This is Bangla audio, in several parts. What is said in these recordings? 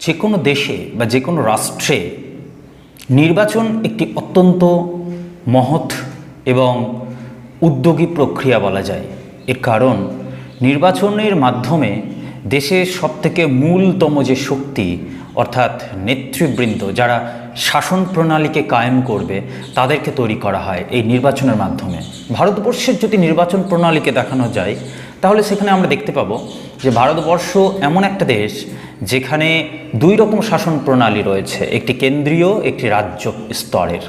যে কোনো দেশে বা যে কোনো রাষ্ট্রে নির্বাচন একটি অত্যন্ত মহৎ এবং উদ্যোগী প্রক্রিয়া বলা যায়। এর কারণ, নির্বাচনের মাধ্যমে দেশের সবথেকে মূলতম যে শক্তি, অর্থাৎ নেতৃবৃন্দ, যারা শাসন প্রণালীকে কায়েম করবে, তাদেরকে তৈরি করা হয় এই নির্বাচনের মাধ্যমে। ভারতবর্ষের যদি নির্বাচন প্রণালীকে দেখানো যায়, তাহলে সেখানে আমরা দেখতে পাবো যে ভারতবর্ষ এমন একটা দেশ যেখানে দুই রকম শাসন প্রণালী রয়েছে, একটি কেন্দ্রীয়, একটি রাজ্য স্তরের।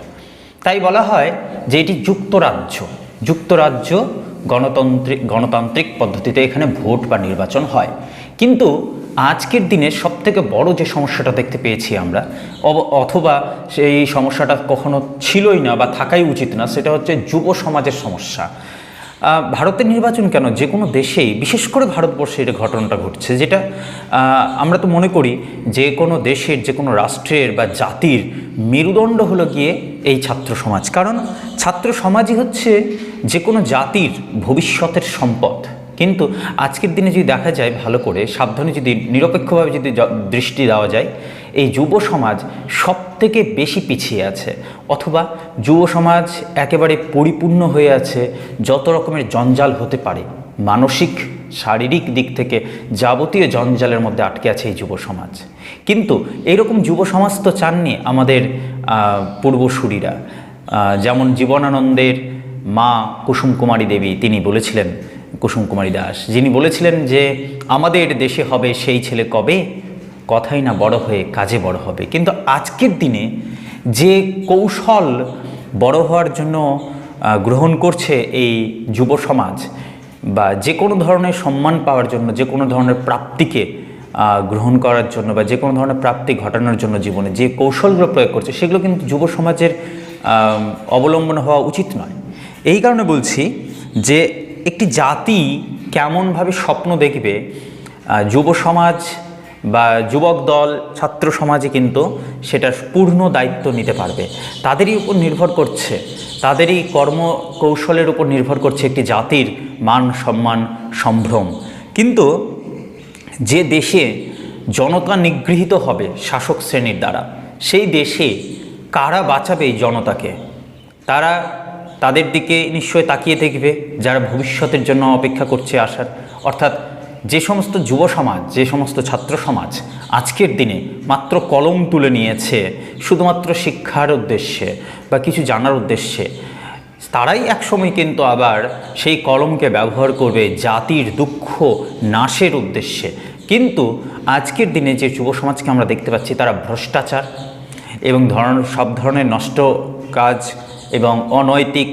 তাই বলা হয় যে এটি যুক্তরাজ্য। যুক্তরাজ্য গণতান্ত্রিক গণতান্ত্রিক পদ্ধতিতে এখানে ভোট বা নির্বাচন হয়। কিন্তু আজকের দিনে সবথেকে বড় যে সমস্যাটা দেখতে পেয়েছি আমরা অথবা সেই সমস্যাটা কখনো ছিলই না বা থাকাই উচিত না, সেটা হচ্ছে যুব সমাজের সমস্যা। ভারতের নির্বাচন কেন? যে কোনো দেশেই, বিশেষ করে ভারতবর্ষে এটা ঘটনাটা ঘটছে, যেটা আমরা তো মনে করি যে কোনো দেশের, যে কোনো রাষ্ট্রের বা জাতির মেরুদণ্ড হলো গিয়ে এই ছাত্র সমাজ। কারণ ছাত্র সমাজই হচ্ছে যে কোনো জাতির ভবিষ্যতের সম্পদ। কিন্তু আজকের দিনে যদি দেখা যায় ভালো করে, সাবধানে যদি নিরপেক্ষভাবে যদি দৃষ্টি দেওয়া যায় এই যুব সমাজ সব থেকে বেশি পিছিয়ে আছে, অথবা যুব সমাজ একেবারে পরিপূর্ণ হয়ে আছে যত রকমের জঞ্জাল হতে পারে। মানসিক, শারীরিক দিক থেকে যাবতীয় জঞ্জালের মধ্যে আটকে আছে এই যুব সমাজ। কিন্তু এইরকম যুব সমাজ তো চাননি আমাদের পূর্বসূরীরা। যেমন জীবনানন্দের মা কুসুম কুমারী দেবী, তিনি বলেছিলেন কুসুম কুমারী দাস, যিনি বলেছিলেন যে, আমাদের দেশে হবে সেই ছেলে কবে? কথাই না বড় হয়ে কাজে বড় হবে। কিন্তু আজকের দিনে যে কৌশল বড় হওয়ার জন্য গ্রহণ করছে এই যুব সমাজ বা যে কোনো ধরনের সম্মান পাওয়ার জন্য, যে কোনো ধরনের প্রাপ্তিকে গ্রহণ করার জন্য বা যে কোনো ধরনের প্রাপ্তি ঘটানোর জন্য জীবনে যে কৌশলগুলো প্রয়োগ করছে, সেগুলো কিন্তু যুব সমাজের অবলম্বন হওয়া উচিত নয়। এই কারণে বলছি যে একটি জাতি কেমনভাবে স্বপ্ন দেখবে যুব সমাজ বা যুবক দল, ছাত্র সমাজে কিন্তু সেটার পূর্ণ দায়িত্ব নিতে পারবে। তাদেরই উপর নির্ভর করছে। তাদেরই কর্মকৌশলের উপর নির্ভর করছে একটি জাতির মান, সম্মান, সম্ভ্রম। কিন্তু যে দেশে জনতা নিগৃহীত হবে শাসক শ্রেণির দ্বারা, সেই দেশে কারা বাঁচাবে এই জনতাকে? তারা তাদের দিকে নিশ্চয় তাকিয়ে দেখবে, যারা ভবিষ্যতের জন্য অপেক্ষা করছে আসার। অর্থাৎ যে সমস্ত যুব সমাজ, যে সমস্ত ছাত্র সমাজ আজকের দিনে মাত্র কলম তুলে নিয়েছে শুধুমাত্র শিক্ষার উদ্দেশ্যে বা কিছু জানার উদ্দেশ্যে, তারাই একসময় কিন্তু আবার সেই কলমকে ব্যবহার করবে জাতির দুঃখ নাশের উদ্দেশ্যে। কিন্তু আজকের দিনে যে যুব সমাজকে আমরা দেখতে পাচ্ছি, তারা ভ্রষ্টাচার এবং ধরন, সব ধরনের নষ্ট কাজ এবং অনৈতিক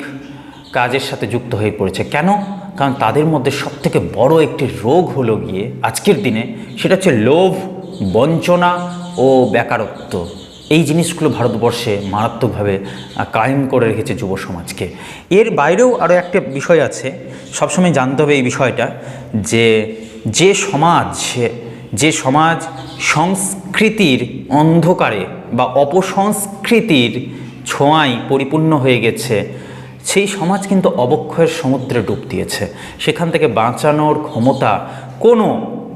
কাজের সাথে যুক্ত হয়ে পড়েছে। কেন? কারণ তাদের মধ্যে সবথেকে বড় একটি রোগ হলো গিয়ে আজকের দিনে সেটা হচ্ছে লোভ, বঞ্চনা ও বেকারত্ব। এই জিনিসগুলো ভারতবর্ষে মারাত্মকভাবে কায়েম করে রেখেছে যুব সমাজকে। এর বাইরেও আরও একটা বিষয় আছে, সবসময় জানতে হবে এই বিষয়টা, যে যে সমাজ যে সমাজ সংস্কৃতির অন্ধকারে বা অপসংস্কৃতির ছোঁয়ায় পরিপূর্ণ হয়ে গেছে সেই সমাজ কিন্তু অবক্ষয়ের সমুদ্রে ডুব দিয়েছে। সেখান থেকে বাঁচানোর ক্ষমতা কোনো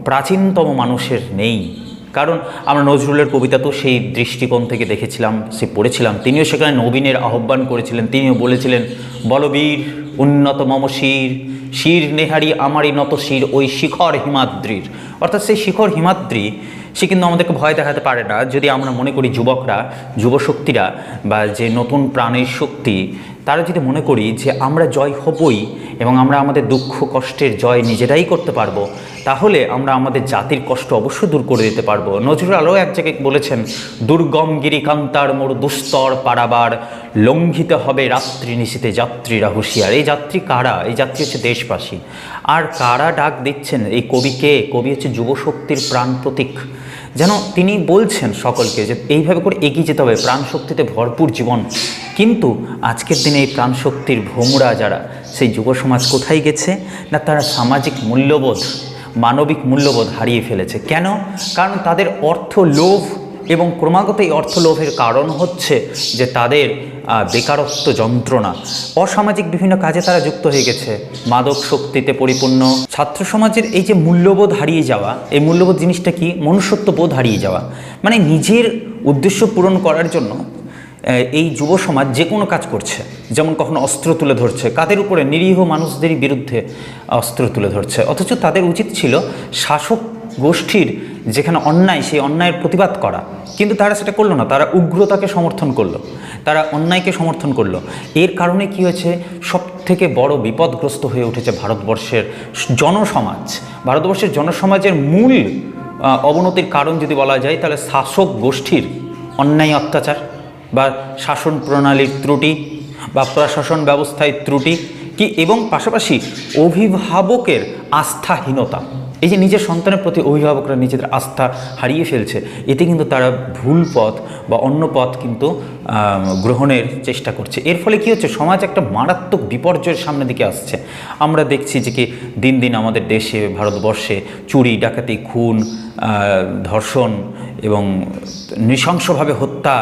প্রাচীনতম মানুষের নেই। কারণ আমরা নজরুলের কবিতা তো সেই দৃষ্টিকোণ থেকে দেখেছিলাম, সে পড়েছিলাম। তিনিও সেখানে নবীনের আহ্বান করেছিলেন, তিনিও বলেছিলেন, বলবীর, উন্নত মম শির শির নেহারি আমারই নত শির, ওই শিখর হিমাদ্রির। অর্থাৎ সেই শিখর হিমাদ্রি, সে কিন্তু আমাদেরকে ভয় দেখাতে পারে না। যদি আমরা মনে করি যুবকরা, যুবশক্তিরা বা যে নতুন প্রাণের শক্তি তারা যদি মনে করি যে আমরা জয় হবই এবং আমরা আমাদের দুঃখ, কষ্টের জয় নিজেরাই করতে পারব, তাহলে আমরা আমাদের জাতির কষ্ট অবশ্যই দূর করে দিতে পারব। নজরুল আরও এক জায়গায় বলেছেন, দুর্গম গিরিকান্তার মোর দুস্তর পারাবার, লঙ্ঘিত হবে রাত্রি নিশীতে যাত্রীরা হুঁশিয়ার। এই যাত্রী কারা? এই যাত্রী হচ্ছে দেশবাসী। আর কারা ডাক দিচ্ছেন? এই কবিকে কবি হচ্ছে যুবশক্তির প্রাণ প্রতীক। যেন তিনি বলছেন সকলকে যে এইভাবে করে এগিয়ে যেতে হবে, প্রাণশক্তিতে ভরপুর জীবন। কিন্তু আজকের দিনে এই প্রাণশক্তির ভোমরা যারা, সেই যুব সমাজ কোথায় গেছে? না তারা সামাজিক মূল্যবোধ, মানবিক মূল্যবোধ হারিয়ে ফেলেছে। কেন? কারণ তাদের অর্থ লোভ এবং ক্রমাগত এই অর্থ লোভের কারণ হচ্ছে যে তাদের বেকারত্ব যন্ত্রণা। অসামাজিক বিভিন্ন কাজে তারা যুক্ত হয়ে গেছে। মাদক শক্তিতে পরিপূর্ণ। ছাত্র সমাজের এই যে মূল্যবোধ হারিয়ে যাওয়া, এই মূল্যবোধ জিনিসটা কি? মনুষ্যত্ব বোধ হারিয়ে যাওয়া। মানে নিজের উদ্দেশ্য পূরণ করার জন্য এই যুব সমাজ যে কোনো কাজ করছে। যেমন কখনো অস্ত্র তুলে ধরছে। কাদের উপরে নিরীহ মানুষদেরই বিরুদ্ধে অস্ত্র তুলে ধরছে? অথচ তাদের উচিত ছিল শাসক গোষ্ঠীর যেখানে অন্যায়, সেই অন্যায়ের প্রতিবাদ করা। কিন্তু তারা সেটা করল না। তারা উগ্রতাকে সমর্থন করল। তারা অন্যায়কে সমর্থন করল। এর কারণে কি হয়েছে? সব থেকে বড় বিপদগ্রস্ত হয়ে উঠেছে ভারতবর্ষের জনসমাজ। ভারতবর্ষের জনসমাজের মূল অবনতির কারণ যদি বলা যায়, তাহলে শাসক গোষ্ঠীর অন্যায় অত্যাচার বা শাসন প্রণালীর ত্রুটি বা প্রশাসন ব্যবস্থায় ত্রুটি কি এবং পাশাপাশি অভিভাবকের আস্থাহীনতা। এই যে নিজের সন্তানের প্রতি অভিভাবকরা নিজেদের আস্থা হারিয়ে ফেলছে, এতে কিন্তু তারা ভুল পথ বা অন্য পথ কিন্তু গ্রহণের চেষ্টা করছে। এর ফলে কি হচ্ছে? সমাজ একটা মারাত্মক বিপর্যয়ের সামনের দিকে আসছে। আমরা দেখছি যে কি দিন দিন আমাদের দেশে, ভারতবর্ষে চুরি, ডাকাতি, খুন ধর্ষণ এবং নৃশংসভাবে হত্যা,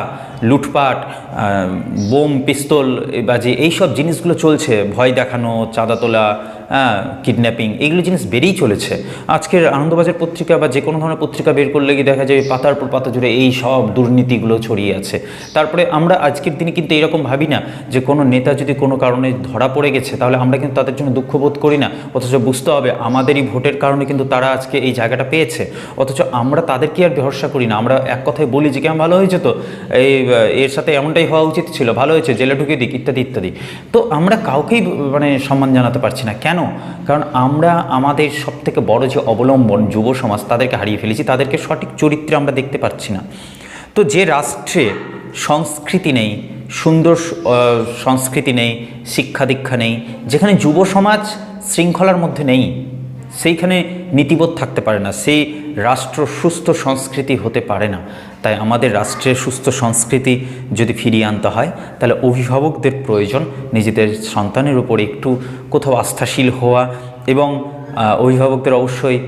লুটপাট বোম, পিস্তল বাজে, এইসব জিনিসগুলো চলছে। ভয় দেখানো, চাঁদা তোলা কিডন্যাপিং এইগুলো জিনিস বেড়েই চলেছে। আজকের আনন্দবাজার পত্রিকা বা যে কোনো ধরনের পত্রিকা বের করলে গিয়ে দেখা যায় পাতার পর পাতা জুড়ে এই সব দুর্নীতিগুলো ছড়িয়ে আছে। তারপরে আমরা আজকের দিনে কিন্তু এরকম ভাবি না যে কোনো নেতা যদি কোনো কারণে ধরা পড়ে গেছে, তাহলে আমরা কিন্তু তাদের জন্য দুঃখ বোধ করি না। অথচ বুঝতে হবে আমাদেরই ভোটের কারণে কিন্তু তারা আজকে এই জায়গাটা পেয়েছে। অথচ আমরা তাদেরকে আর ভরসা করি না। আমরা এক কথায় বলি যে, কেমন ভালো হয়েছে তো? এই, এর সাথে এমনটাই হওয়া উচিত ছিল। ভালো হয়েছে, জেলে ঢুকে দিক, ইত্যাদি ইত্যাদি। তো আমরা কাউকেই মানে সম্মান জানাতে পারছি না। কেন কারণ আমরা আমাদের সবথেকে বড় যে অবলম্বন যুব সমাজ তাদেরকে হারিয়ে ফেলেছি, তাদেরকে সঠিক চরিত্রে আমরা দেখতে পাচ্ছি না। তো যে রাষ্ট্রে সংস্কৃতি নেই, সুন্দর সংস্কৃতি নেই, শিক্ষা দীক্ষা নেই, যেখানে যুব সমাজ শৃঙ্খলার মধ্যে নেই সেইখানে নীতিবোধ থাকতে পারে না, সেই রাষ্ট্র সুস্থ সংস্কৃতি হতে পারে না। তাই আমাদের রাষ্ট্রের সুস্থ সংস্কৃতি যদি ফিরিয়ে আনতে হয়, তাহলে অভিভাবকদের প্রয়োজন নিজেদের সন্তানের উপর একটু কোথাও আস্থাশীল হওয়া এবং অভিভাবকদের অবশ্যই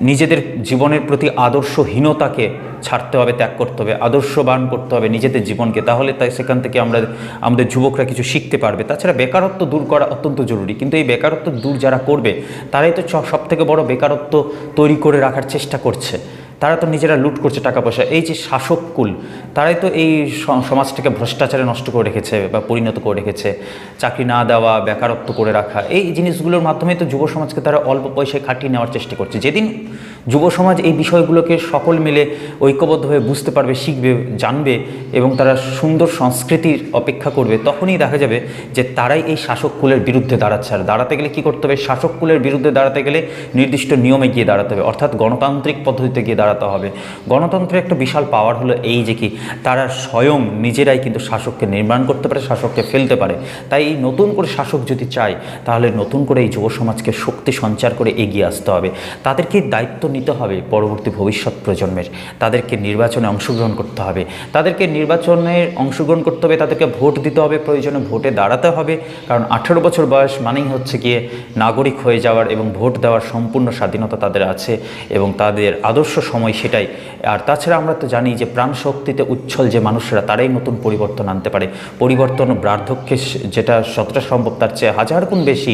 নিজেদের জীবনের প্রতি আদর্শহীনতাকে ছাড়তে হবে, ত্যাগ করতে হবে, আদর্শবান করতে হবে নিজেদের জীবনকে। তাহলে তাই সেখান থেকে আমরা, আমাদের যুবকরা কিছু শিখতে পারবে। তাছাড়া বেকারত্ব দূর করা অত্যন্ত জরুরি। কিন্তু এই বেকারত্ব দূর যারা করবে, তারাই তো সব থেকে বড় বেকারত্ব তৈরি করে রাখার চেষ্টা করছে। তারা তো নিজেরা লুট করছে টাকা পয়সা। এই যে শাসককুল তারাই তো এই সমাজটাকে ভ্রষ্টাচারে নষ্ট করে রেখেছে বা পরিণত করে রেখেছে। চাকরি না দেওয়া, বেকারত্ব করে রাখা, এই জিনিসগুলোর মাধ্যমে তো যুব সমাজকে তারা অল্প পয়সায় খাটিয়ে নেওয়ার চেষ্টা করছে। যেদিন যুব সমাজ এই বিষয়গুলোকে সকল মিলে ঐক্যবদ্ধভাবে বুঝতে পারবে, শিখবে, জানবে এবং তারা সুন্দর সংস্কৃতির অপেক্ষা করবে, তখনই দেখা যাবে যে তারাই এই শাসককুলের বিরুদ্ধে দাঁড়াচ্ছে। আর দাঁড়াতে গেলে কী করতে হবে? শাসককুলের বিরুদ্ধে দাঁড়াতে গেলে নির্দিষ্ট নিয়মে গিয়ে দাঁড়াতে হবে। অর্থাৎ গণতান্ত্রিক পদ্ধতিতে গিয়ে দাঁড়াতে হবে। গণতন্ত্রের একটা বিশাল পাওয়ার হলো এই যে কি, তারা স্বয়ং নিজেরাই কিন্তু শাসককে নির্মাণ করতে পারে, শাসককে ফেলতে পারে। তাই নতুন করে শাসক যদি চায়, তাহলে নতুন করে এই যুব সমাজকে শক্তি সঞ্চার করে এগিয়ে আসতে হবে। তাদেরকে দায়িত্ব নিতে হবে পরবর্তী ভবিষ্যৎ প্রজন্মের। তাদেরকে নির্বাচনে অংশগ্রহণ করতে হবে। তাদেরকে নির্বাচনের অংশগ্রহণ করতে হবে, তাদেরকে ভোট দিতে হবে, প্রয়োজনে ভোটে দাঁড়াতে হবে। কারণ আঠেরো বছর বয়স মানেই হচ্ছে গিয়ে নাগরিক হয়ে যাওয়ার এবং ভোট দেওয়ার সম্পূর্ণ স্বাধীনতা তাদের আছে এবং তাদের আদর্শ সময় সেটাই। আর তাছাড়া আমরা তো জানি যে প্রাণ শক্তিতে উচ্ছল যে মানুষরা, তারাই নতুন পরিবর্তন আনতে পারে। পরিবর্তন বার্ধক্যে যেটা যতটা সম্ভব, তার চেয়ে হাজার গুণ বেশি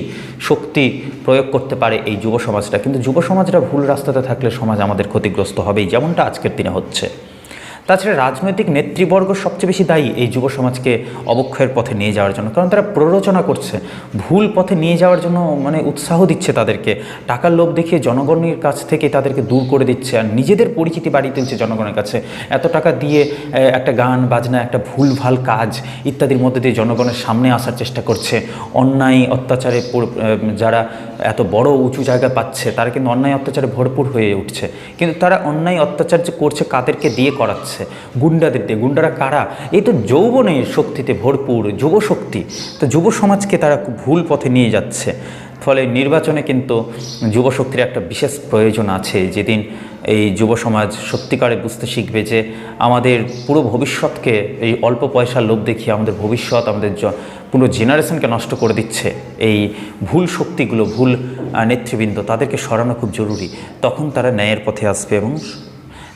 শক্তি প্রয়োগ করতে পারে এই যুব সমাজটা। কিন্তু যুব সমাজরা ভুল রাস্তাতে থাকলে সমাজ আমাদের ক্ষতিগ্রস্ত হবেই, যেমনটা আজকের দিনে হচ্ছে। তাছাড়া রাজনৈতিক নেতৃবর্গ সবচেয়ে বেশি দায়ী এই যুব সমাজকে অবক্ষয়ের পথে নিয়ে যাওয়ার জন্য। কারণ তারা প্ররোচনা করছে, ভুল পথে নিয়ে যাওয়ার জন্য মানে উৎসাহ দিচ্ছে তাদেরকে, টাকার লোভ দেখিয়ে জনগণের কাছ থেকে তাদেরকে দূর করে দিচ্ছে আর নিজেদের পরিচিতি বাড়িয়ে তুলছে জনগণের কাছে। এত টাকা দিয়ে একটা গান, বাজনা, একটা ভুল ভালো কাজ ইত্যাদির মধ্যে দিয়ে জনগণের সামনে আসার চেষ্টা করছে। অন্যায় অত্যাচারে যারা এত বড় উঁচু জায়গা পাচ্ছে, তারা কিন্তু অন্যায় অত্যাচারে ভরপুর হয়ে উঠছে। কিন্তু তারা অন্যায় অত্যাচার যে করছে, কাদেরকে দিয়ে করাচ্ছে? গুন্ডাদের দিয়ে। গুন্ডারা কারা? এই তো যৌবনের শক্তিতে ভরপুর যুবশক্তি। তো যুব সমাজকে তারা ভুল পথে নিয়ে যাচ্ছে। ফলে নির্বাচনে কিন্তু যুবশক্তির একটা বিশেষ প্রয়োজন আছে। যেদিন এই যুব সমাজ সত্যিকারে বুঝতে শিখবে যে আমাদের পুরো ভবিষ্যৎকে, এই অল্প পয়সার লোভ দেখিয়ে আমাদের ভবিষ্যৎ, আমাদের পুরো জেনারেশনকে নষ্ট করে দিচ্ছে। এই ভুল শক্তিগুলো, ভুল নেতৃবৃন্দ তাদেরকে সরানো খুব জরুরি। তখন তারা ন্যায়ের পথে আসবে এবং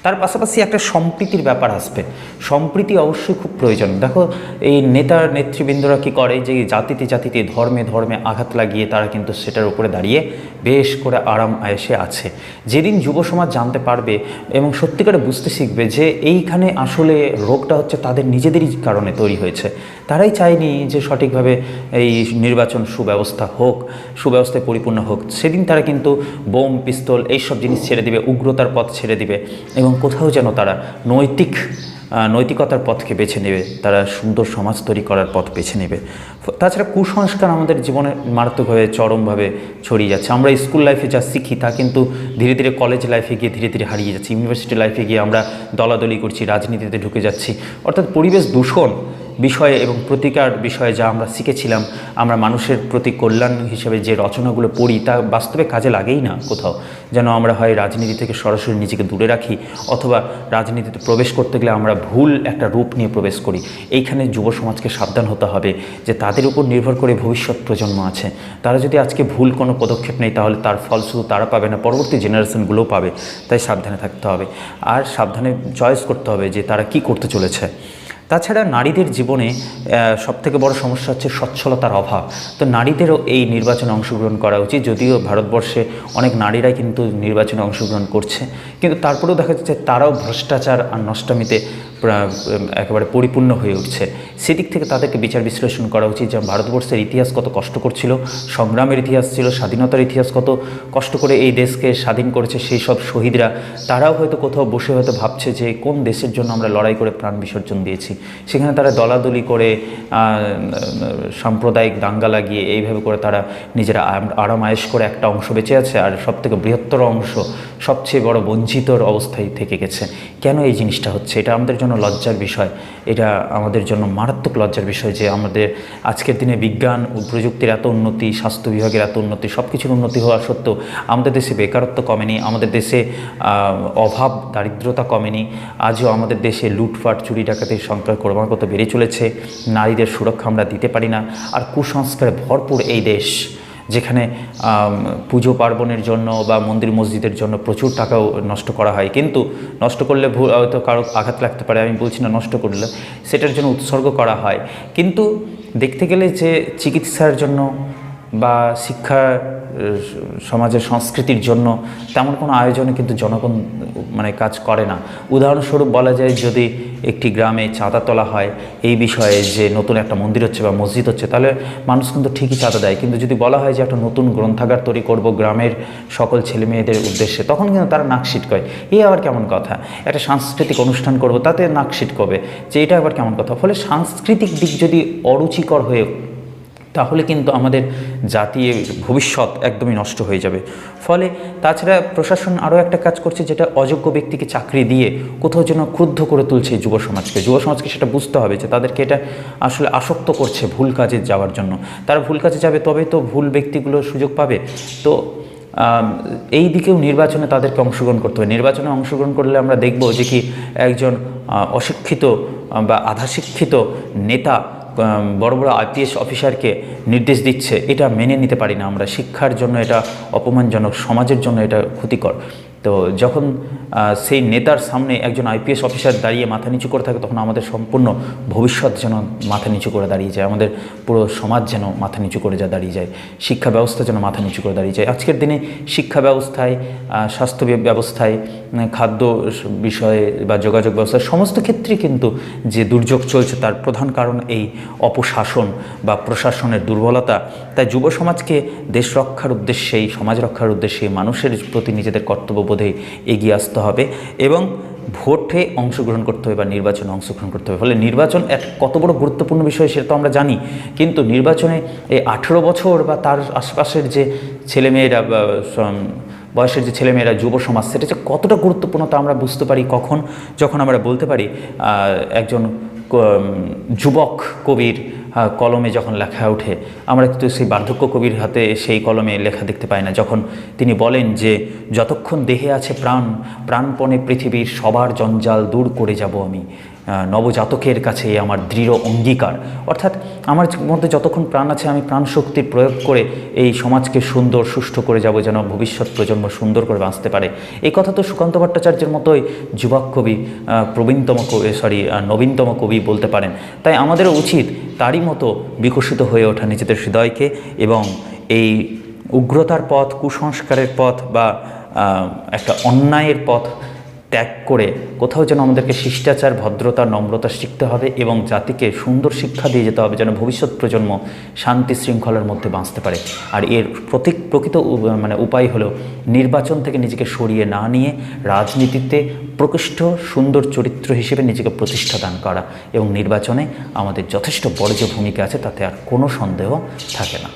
তার পাশাপাশি একটা সম্প্রীতির ব্যাপার আসবে। সম্প্রীতি অবশ্যই খুব প্রয়োজন। দেখো, এই নেতার নেতৃবৃন্দরা কি করে যে জাতিতে জাতিতে, ধর্মে ধর্মে আঘাত লাগিয়ে তারা কিন্তু সেটার উপরে দাঁড়িয়ে বেশ করে আরাম আয়েসে আছে। যেদিন যুব সমাজ জানতে পারবে এবং সত্যিকারে বুঝতে শিখবে যে এইখানে আসলে রোগটা হচ্ছে তাদের নিজেদেরই কারণে তৈরি হয়েছে। তারাই চায়নি যে সঠিকভাবে এই নির্বাচন সুব্যবস্থা হোক, সুব্যবস্থায় পরিপূর্ণ হোক। সেদিন তারা কিন্তু বোম, পিস্তল এইসব জিনিস ছেড়ে দিবে, উগ্রতার পথ ছেড়ে দিবে এবং কোথাও যেন তারা নৈতিক নৈতিকতার পথকে বেছে নেবে, তারা সুন্দর সমাজ তৈরি করার পথ বেছে নেবে। তাছাড়া কুসংস্কার আমাদের জীবনে মারাত্মকভাবে চরমভাবে ছড়িয়ে যাচ্ছে। আমরা স্কুল লাইফে যা শিখি তা কিন্তু ধীরে ধীরে কলেজ লাইফে গিয়ে ধীরে ধীরে হারিয়ে যাচ্ছে। ইউনিভার্সিটি লাইফে গিয়ে আমরা দলাদলি করছি, রাজনীতিতে ঢুকে যাচ্ছি। অর্থাৎ পরিবেশ দূষণ বিষয়ে এবং প্রতিকার বিষয়ে যা আমরা শিখেছিলাম, আমরা মানুষের প্রতি কল্যাণ হিসেবে যে রচনাগুলো পড়ি, তা বাস্তবে কাজে লাগেই না কোথাও। যেন আমরা হয় রাজনীতি থেকে সরাসরি নিজেকে দূরে রাখি, অথবা রাজনীতিতে প্রবেশ করতে গেলে আমরা ভুল একটা রূপ নিয়ে প্রবেশ করি। এইখানে যুব সমাজকে সাবধান হতে হবে যে তাদের উপর নির্ভর করে ভবিষ্যৎ প্রজন্ম আছে। তারা যদি আজকে ভুল কোনো পদক্ষেপ নেয়, তাহলে তার ফল শুধু তারা পাবে না, পরবর্তী জেনারেশনগুলোও পাবে। তাই সাবধানে থাকতে হবে। আর সাবধানে চয়েস করতে হবে যে তারা কি করতে চলেছে। তাছাড়া নারীদের জীবনে সবথেকে বড় সমস্যা হচ্ছে সচ্ছলতার অভাব। তো নারীদেরও এই নির্বাচনে অংশগ্রহণ করা উচিত, যদিও ভারতবর্ষে অনেক নারীরাই কিন্তু নির্বাচনে অংশগ্রহণ করছে। কিন্তু তারপরেও দেখা যাচ্ছে তারাও ভ্রষ্টাচার আর নষ্টামিতে একেবারে পরিপূর্ণ হয়ে উঠছে। সেদিক থেকে তাদেরকে বিচার বিশ্লেষণ করা উচিত যে ভারতবর্ষের ইতিহাস কত কষ্ট করছিল, সংগ্রামের ইতিহাস ছিল, স্বাধীনতার ইতিহাস কত কষ্ট করে এই দেশকে স্বাধীন করেছে সেই সব শহীদরা। তারাও হয়তো কোথাও বসে হয়তো ভাবছে যে কোন দেশের জন্য আমরা লড়াই করে প্রাণ বিসর্জন দিয়েছি। সেখানে তারা দলাদলি করে সাম্প্রদায়িক দাঙ্গা লাগিয়ে এইভাবে করে তারা নিজেরা আরাম আয়েস করে একটা অংশ বেঁচে আছে। আর সবথেকে বৃহত্তর অংশ সবচেয়ে বড় বঞ্চিতর অবস্থায় থেকে গেছে। কেন এই জিনিসটা হচ্ছে? এটা আমাদের জন্য লজ্জার বিষয়। এটা আমাদের জন্য মারাত্মক লজ্জার বিষয় যে আমাদের আজকের দিনে বিজ্ঞান ও প্রযুক্তির এত উন্নতি, স্বাস্থ্য বিভাগের এত উন্নতি সব কিছুর উন্নতি হওয়া সত্ত্বেও আমাদের দেশে বেকারত্ব কমেনি, আমাদের দেশে অভাব, দারিদ্রতা কমেনি, আজও আমাদের দেশে লুটপাট, চুরি, ডাকাতির সংখ্যা ক্রমাগত বেড়ে চলেছে। নারীদের সুরক্ষা আমরা দিতে পারি না। আর কুসংস্কারে ভরপুর এই দেশ যেখানে পুজো পার্বণের জন্য বা মন্দির মসজিদের জন্য প্রচুর টাকাও নষ্ট করা হয়। কিন্তু নষ্ট করলে ভুল, হয়তো কারও আঘাত লাগতে পারে, আমি বলছি না নষ্ট করলে, সেটার জন্য উৎসর্গ করা হয়। কিন্তু দেখতে গেলে যে চিকিৎসার জন্য বা শিক্ষা সমাজের সংস্কৃতির জন্য তেমন কোনো আয়োজনে কিন্তু জনগণ মানে কাজ করে না। উদাহরণস্বরূপ বলা যায় যদি একটি গ্রামে চাঁদা তোলা হয়, এই বিষয়ে যে নতুন একটা মন্দির হচ্ছে বা মসজিদ হচ্ছে, তাহলে মানুষ কিন্তু ঠিকই চাঁদা দেয়। কিন্তু যদি বলা হয় যে একটা নতুন গ্রন্থাগার তৈরি করব গ্রামের সকল ছেলে মেয়েদের উদ্দেশ্যে, তখন কিন্তু তারা নাকশিট কয় এ আবার কেমন কথা? একটা সাংস্কৃতিক অনুষ্ঠান করব, তাতে নাকশিট কবে যে এটা আবার কেমন কথা? ফলে সাংস্কৃতিক দিক যদি অরুচিকর হয়ে তাহলে কিন্তু আমাদের জাতীয় ভবিষ্যৎ একদমই নষ্ট হয়ে যাবে। ফলে তাছাড়া প্রশাসন আরও একটা কাজ করছে যেটা অযোগ্য ব্যক্তিকে চাকরি দিয়ে কোথাও যেন ক্রুদ্ধ করে তুলছে যুব সমাজকে। যুব সমাজকে সেটা বুঝতে হবে যে তাদেরকে এটা আসলে আসক্ত করছে ভুল কাজে যাওয়ার জন্য। তারা ভুল কাজে যাবে তবেই তো ভুল ব্যক্তিগুলো সুযোগ পাবে। তো এই দিকেও নির্বাচনে তাদেরকে অংশগ্রহণ করতে হবে। নির্বাচনে অংশগ্রহণ করলে আমরা দেখব যে কি একজন অশিক্ষিত বা আধা শিক্ষিত নেতা বড় বড় আইপিএস অফিসারকে নির্দেশ দিচ্ছে, এটা মেনে নিতে পারি না আমরা। শিক্ষার জন্য এটা অপমানজনক, সমাজের জন্য এটা ক্ষতিকর। তো যখন সেই নেতার সামনে একজন আইপিএস অফিসার দাঁড়িয়ে মাথা নিচু করে থাকে, তখন আমাদের সম্পূর্ণ ভবিষ্যৎ যেন মাথা নিচু করে দাঁড়িয়ে যায়, আমাদের পুরো সমাজ যেন মাথা নিচু করে যা দাঁড়িয়ে যায়, শিক্ষা ব্যবস্থা যেন মাথা নিচু করে দাঁড়িয়ে যায়। আজকের দিনে শিক্ষা ব্যবস্থায় স্বাস্থ্য ব্যবস্থায় খাদ্য বিষয়ে বা যোগাযোগ ব্যবস্থায় সমস্ত ক্ষেত্রে কিন্তু যে দুর্যোগ চলছে তার প্রধান কারণ এই অপশাসন বা প্রশাসনের দুর্বলতা। তাই যুব সমাজকে দেশ রক্ষার উদ্দেশ্যেই, সমাজ রক্ষার উদ্দেশ্যে মানুষের প্রতি নিজেদের কর্তব্যবোধে এগিয়ে আসতে হবে এবং ভোটে অংশগ্রহণ করতে হবে বা নির্বাচনে অংশগ্রহণ করতে হবে। ফলে নির্বাচন এক কত বড় গুরুত্বপূর্ণ বিষয় সেটা তো আমরা জানি। কিন্তু নির্বাচনে এই আঠেরো বছর বা তার আশপাশের যে ছেলেমেয়েরা বয়সের যে ছেলেমেয়েরা, যুব সমাজ, সেটা যে কতটা গুরুত্বপূর্ণ তা আমরা বুঝতে পারি কখন। যখন আমরা বলতে পারি একজন যুবক কবির কলমে যখন লেখা ওঠে, আমরা কিন্তু সেই বার্ধক্য কবির হাতে সেই কলমে লেখা দেখতে পাই না। যখন তিনি বলেন যে, যতক্ষণ দেহে আছে প্রাণ, প্রাণপণে পৃথিবীর সবার জঞ্জাল দূর করে যাব আমি নবজাতকের কাছে আমার দৃঢ় অঙ্গীকার। অর্থাৎ আমার মধ্যে যতক্ষণ প্রাণ আছে, আমি প্রাণ শক্তির প্রয়োগ করে এই সমাজকে সুন্দর, সুষ্ঠু করে যাব যেন ভবিষ্যৎ প্রজন্ম সুন্দর করে বাঁচতে পারে। এই কথা তো সুকান্ত ভট্টাচার্যের মতোই যুবক কবি প্রবীণতম কবি সরি নবীনতম কবি বলতে পারেন। তাই আমাদেরও উচিত তারই মতো বিকশিত হয়ে ওঠা নিজেদের হৃদয়কে এবং এই উগ্রতার পথ, কুসংস্কারের পথ বা একটা অন্যায়ের পথ ত্যাগ করে কোথাও যেন আমাদেরকে শিষ্টাচার, ভদ্রতা, নম্রতা শিখতে হবে এবং জাতিকে সুন্দর শিক্ষা দিয়ে যেতে হবে যেন ভবিষ্যৎ প্রজন্ম শান্তি শৃঙ্খলার মধ্যে বাঁচতে পারে। আর এর প্রতীক প্রকৃত মানে উপায় হলো নির্বাচন থেকে নিজেকে সরিয়ে না নিয়ে রাজনীতিতে প্রকৃষ্ট সুন্দর চরিত্র হিসেবে নিজেকে প্রতিষ্ঠা দান করা এবং নির্বাচনে আমাদের যথেষ্ট বড় যে ভূমিকা আছে, তাতে আর কোনো সন্দেহ থাকে না।